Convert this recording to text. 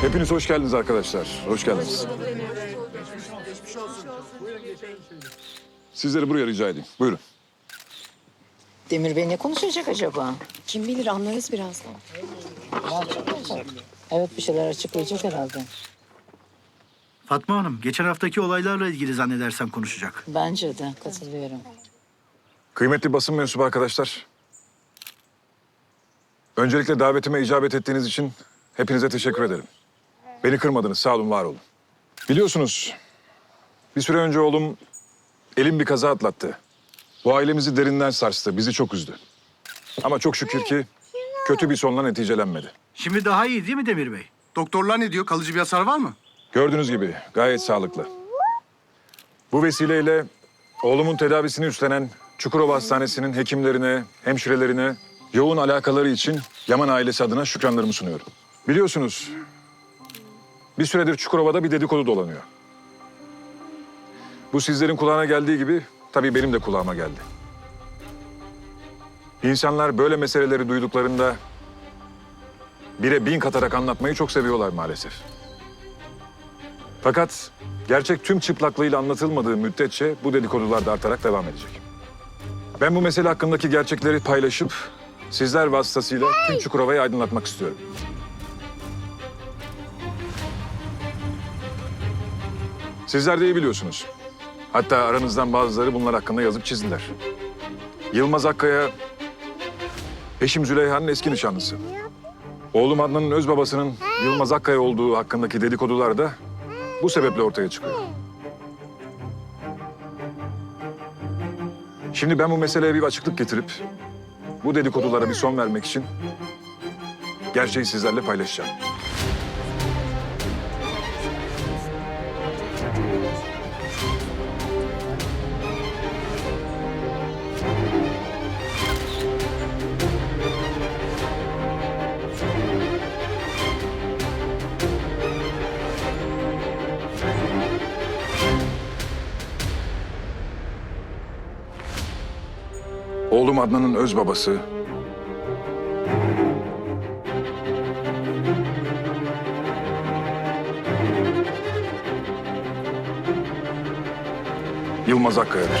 Hepiniz hoş geldiniz arkadaşlar. Hoş geldiniz. Sizleri buraya rica edeyim. Buyurun. Demir Bey ne konuşacak acaba? Kim bilir anlarız birazdan. Evet bir şeyler açıklayacak herhalde. Fatma Hanım, geçen haftaki olaylarla ilgili zannedersem konuşacak. Bence de katılıyorum. Kıymetli basın mensubu arkadaşlar. Öncelikle davetime icabet ettiğiniz için hepinize teşekkür ederim. Beni kırmadınız. Sağ olun, var olun. Biliyorsunuz bir süre önce oğlum elim bir kaza atlattı. Bu ailemizi derinden sarstı. Bizi çok üzdü. Ama çok şükür ki kötü bir sonla neticelenmedi. Şimdi daha iyi değil mi Demir Bey? Doktorlar ne diyor? Kalıcı bir hasar var mı? Gördüğünüz gibi gayet sağlıklı. Bu vesileyle oğlumun tedavisini üstlenen Çukurova Hastanesi'nin hekimlerine, hemşirelerine yoğun alakaları için Yaman ailesi adına şükranlarımı sunuyorum. Biliyorsunuz bir süredir Çukurova'da bir dedikodu dolanıyor. Bu sizlerin kulağına geldiği gibi tabii benim de kulağıma geldi. İnsanlar böyle meseleleri duyduklarında bire bin katarak anlatmayı çok seviyorlar maalesef. Fakat gerçek tüm çıplaklığıyla anlatılmadığı müddetçe bu dedikodular da artarak devam edecek. Ben bu mesele hakkındaki gerçekleri paylaşıp sizler vasıtasıyla tüm Çukurova'yı aydınlatmak istiyorum. Sizler de iyi biliyorsunuz. Hatta aranızdan bazıları bunlar hakkında yazıp çizdiler. Yılmaz Akkaya, eşim Züleyha'nın eski nişanlısı. Oğlum Adnan'ın öz babasının Yılmaz Akkaya olduğu hakkındaki dedikodular da bu sebeple ortaya çıkıyor. Şimdi ben bu meseleye bir açıklık getirip bu dedikodulara bir son vermek için gerçeği sizlerle paylaşacağım. Oğlum Adnan'ın öz babası Yılmaz Akkaya'dır.